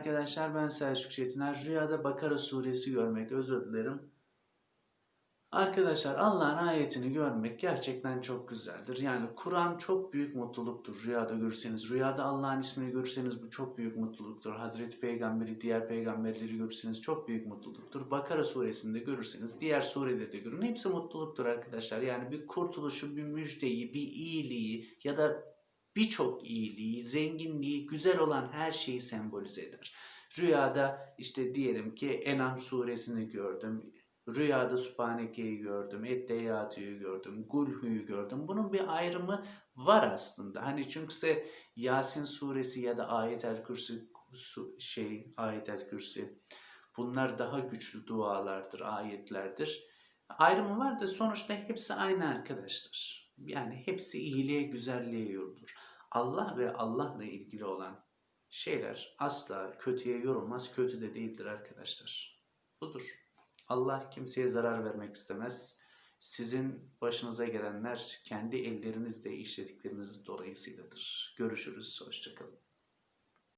arkadaşlar ben Selçuk Çetiner. Rüyada Bakara suresi görmek özür dilerim. Arkadaşlar Allah'ın ayetini görmek gerçekten çok güzeldir. Yani Kur'an çok büyük mutluluktur rüyada görürseniz. Rüyada Allah'ın ismini görürseniz bu çok büyük mutluluktur. Hazreti Peygamberi, diğer peygamberleri görürseniz çok büyük mutluluktur. Bakara suresinde görürseniz diğer sureleri de görün. Hepsi mutluluktur arkadaşlar. Yani bir kurtuluşu, bir müjdeyi, bir iyiliği ya da birçok iyiliği, zenginliği, güzel olan her şeyi sembolize eder. Rüyada işte diyelim ki Enam suresini gördüm. Rüyada Subhaneke'yi gördüm, Etteyati'yi gördüm, Gulhu'yu gördüm. Bunun bir ayrımı var aslında. Hani çünkü Yasin suresi ya da Ayet-el Kürsi şey Ayet-el Kürsi bunlar daha güçlü dualardır, ayetlerdir. Ayrımı var da sonuçta hepsi aynı arkadaşlar. Yani hepsi iyiliğe, güzelliğe yorulur. Allah ve Allah'la ilgili olan şeyler asla kötüye yorulmaz, kötü de değildir arkadaşlar. Budur. Allah kimseye zarar vermek istemez. Sizin başınıza gelenler kendi ellerinizle işledikleriniz dolayısıyladır. Görüşürüz, hoşçakalın.